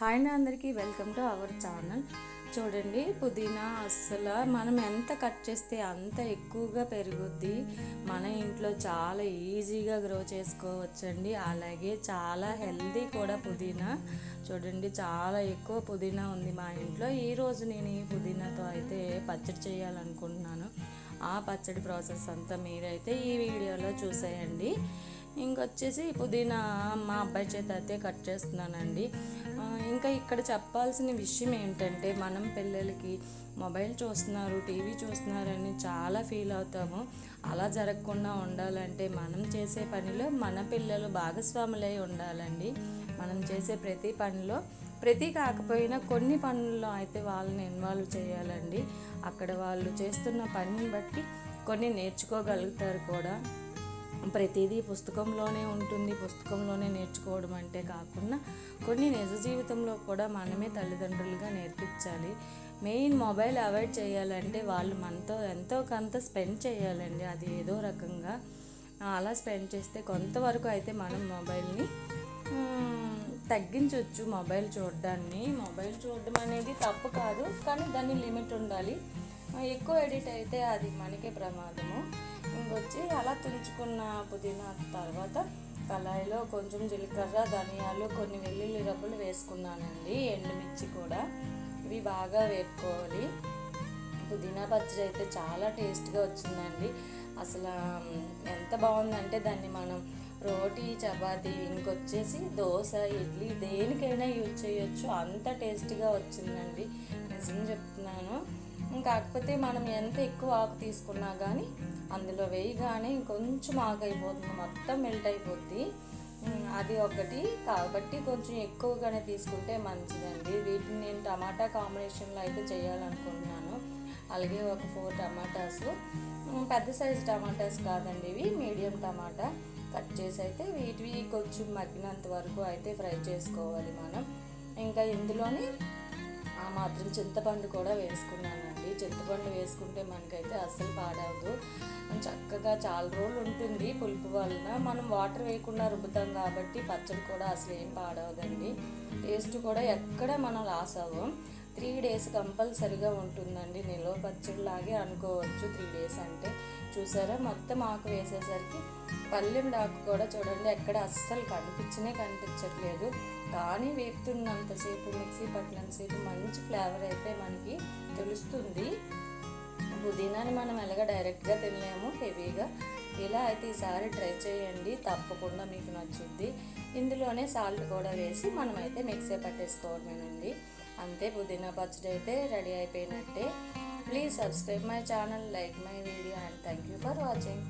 Hi అండి అందరికీ welcome to our channel. చూడండి పుదీనా అస్సలు మనం ఎంత కట్ చేస్తే అంత ఎక్కువగా పెరుగుద్ది. మన ఇంట్లో చాలా ఈజీగా గ్రో చేసుకోవచ్చండి. అలాగే చాలా హెల్దీ కూడా పుదీనా. చూడండి చాలా ఎక్కువ పుదీనా ఉంది మా ఇంట్లో. ఈరోజు నేను ఈ పుదీనాతో అయితే పచ్చడి చేయాలనుకుంటున్నాను. ఆ పచ్చడి ప్రాసెస్ అంతా మీరైతే ఈ వీడియోలో చూసేయండి. ఇంకొచ్చేసి పుదీనా మా అబ్బాయి చేత అయితే కట్ చేస్తున్నానండి. ఇంకా ఇక్కడ చెప్పాల్సిన విషయం ఏంటంటే మనం పిల్లలకి మొబైల్ చూస్తున్నారు టీవీ చూస్తున్నారని చాలా ఫీల్ అవుతాము. అలా జరగకుండా ఉండాలంటే మనం చేసే పనిలో మన పిల్లలు భాగస్వాములై ఉండాలండి. మనం చేసే ప్రతి పనిలో ప్రతి కాకపోయినా కొన్ని పనుల్లో అయితే వాళ్ళని ఇన్వాల్వ్ చేయాలండి. అక్కడ వాళ్ళు చేస్తున్న పనిని బట్టి కొన్ని నేర్చుకోగలుగుతారు కూడా. ప్రతిదీ పుస్తకంలోనే ఉంటుంది. పుస్తకంలోనే నేర్చుకోవడం అంటే కాకుండా కొన్ని నిజ జీవితంలో కూడా మనమే తల్లిదండ్రులుగా నేర్పించాలి. మెయిన్ మొబైల్ అవాయిడ్ చేయాలంటే వాళ్ళు మనతో ఎంతో కొంత స్పెండ్ చేయాలండి. అది ఏదో రకంగా అలా స్పెండ్ చేస్తే కొంతవరకు అయితే మనం మొబైల్ని తగ్గించవచ్చు మొబైల్ చూడడాన్ని. మొబైల్ చూడడం అనేది తప్పు కాదు కానీ దాన్ని లిమిట్ ఉండాలి. ఎక్కువ ఎడిట్ అయితే అది మనకే ప్రమాదము. ఇంకొచ్చి అలా తుంచుకున్న పుదీనా తర్వాత కళాయిలో కొంచెం జీలకర్ర ధనియాలు కొన్ని వెల్లుల్లి రబ్బులు వేసుకున్నానండి. ఎండుమిర్చి కూడా. ఇవి బాగా వేపుకోవాలి. పుదీనా పచ్చడి అయితే చాలా టేస్ట్గా వచ్చిందండి. అసలు ఎంత బాగుందంటే దాన్ని మనం రోటీ చపాతీ ఇంకొచ్చేసి దోశ ఇడ్లీ దేనికైనా యూజ్ చేయొచ్చు. అంత టేస్ట్గా వచ్చిందండి. నిజం చెప్తున్నాను. కాకపోతే మనం ఎంత ఎక్కువ ఆకు తీసుకున్నా కానీ అందులో వేయగానే ఇంకొంచెం ఆకు అయిపోతుంది మొత్తం మెల్ట్ అయిపోద్ది. అది ఒకటి. కాబట్టి కొంచెం ఎక్కువగానే తీసుకుంటే మంచిదండి. వీటిని నేను టమాటా కాంబినేషన్లో అయితే చేయాలనుకుంటున్నాను. అలాగే ఒక ఫోర్ టమాటాస్. పెద్ద సైజు టమాటాస్ కాదండి ఇవి. మీడియం టమాటా. కట్ చేసి అయితే వీటివి కొంచెం మగ్గినంత వరకు అయితే ఫ్రై చేసుకోవాలి మనం. ఇంకా ఇందులోనే ఆ మాత్రం చింతపండు కూడా వేసుకున్నానండి. చింతపండు వేసుకుంటే మనకైతే అస్సలు పాడవదు. చక్కగా చాలా రోజులు ఉంటుంది పులుపు వలన. మనం వాటర్ వేయకుండా రుబ్బుతాం కాబట్టి పచ్చడి కూడా అసలు ఏం పాడవదండి. టేస్ట్ కూడా ఎక్కడ మనం లాస్ అవ్వం. త్రీ డేస్ కంపల్సరిగా ఉంటుందండి. నిల్వ పచ్చడిలాగే అనుకోవచ్చు త్రీ డేస్ అంటే. చూసారా? మొత్తం ఆకు వేసేసరికి పల్లెం డాకు కూడా చూడండి ఎక్కడ అస్సలు కనిపించనే కనిపించట్లేదు. కానీ వేపుతున్నంతసేపు మిక్సీ పట్టినంతసేపు మంచి ఫ్లేవర్ అయితే మనకి తెలుస్తుంది. పుదీనాని మనం ఎలాగ డైరెక్ట్గా తినలేము హెవీగా. ఇలా అయితే ఈసారి ట్రై చేయండి తప్పకుండా మీకు నచ్చుద్ది. ఇందులోనే సాల్ట్ కూడా వేసి మనమైతే మిక్సీ పట్టేసుకోవడమేనండి. అంతే పుదీనా పచ్చడి అయితే రెడీ అయిపోయినట్టే. Please subscribe my channel like my video and thank you for watching